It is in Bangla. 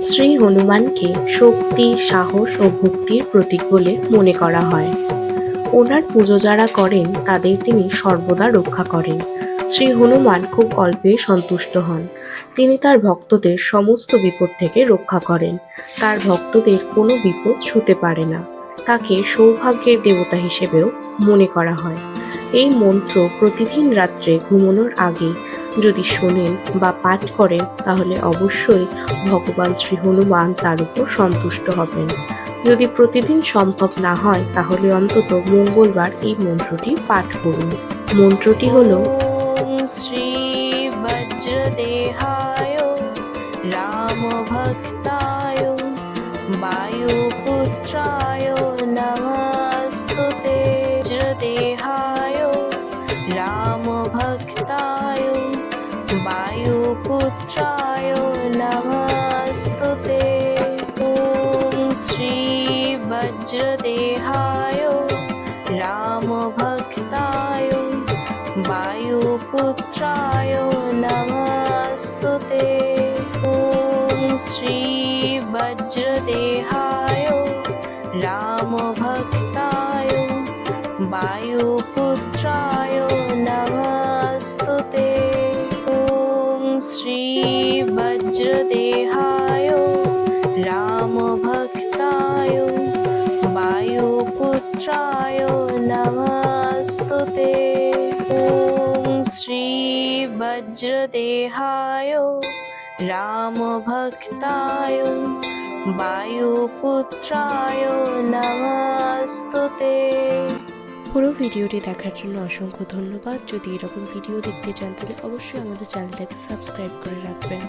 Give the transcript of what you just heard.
শ্রী হনুমানকে শক্তি, সাহস ও ভক্তির প্রতীক বলে মনে করা হয়। ওনার পুজো যারা করেন, তাদের তিনি সর্বদা রক্ষা করেন। শ্রী হনুমান খুব অল্পে সন্তুষ্ট হন। তিনি তার ভক্তদের সমস্ত বিপদ থেকে রক্ষা করেন। তার ভক্তদের কোনো বিপদ ছুতে পারে না। তাকে সৌভাগ্যের দেবতা হিসেবেও মনে করা হয়। এই মন্ত্র প্রতিদিন রাত্রে ঘুমানোর আগে যদি শোনেন বা পাঠ করেন, তাহলে অবশ্যই ভগবান শ্রী হনুমান তার উপর সন্তুষ্ট হবেন। যদি প্রতিদিন সম্ভব না হয়, তাহলে অন্তত মঙ্গলবার এই মন্ত্রটি পাঠ করুন। মন্ত্রটি হল শ্রী রাম ভক্তায়, বায়ুপুত্রায়, নমস্তুতে। দেহায় वायुपुत्राय नमस्तु ते। ॐ श्री वज्रदेहाय रामभक्ताय वायुपुत्राय नमस्तु ॐ श्री वज्रदेहाय रामभक्ताय वायुपुत्राय वज्रदेहाय रामभक्ताय वायुपुत्राय नमस्तु ते ॐ श्री वज्रदेहाय रामभक्ताय वायुपुत्राय नमस्तु ते পুরো ভিডিওটি দেখার জন্য অসংখ্য ধন্যবাদ। যদি এরকম ভিডিও দেখতে চান, তাহলে অবশ্যই আমাদের চ্যানেলটাকে সাবস্ক্রাইব করে রাখবেন।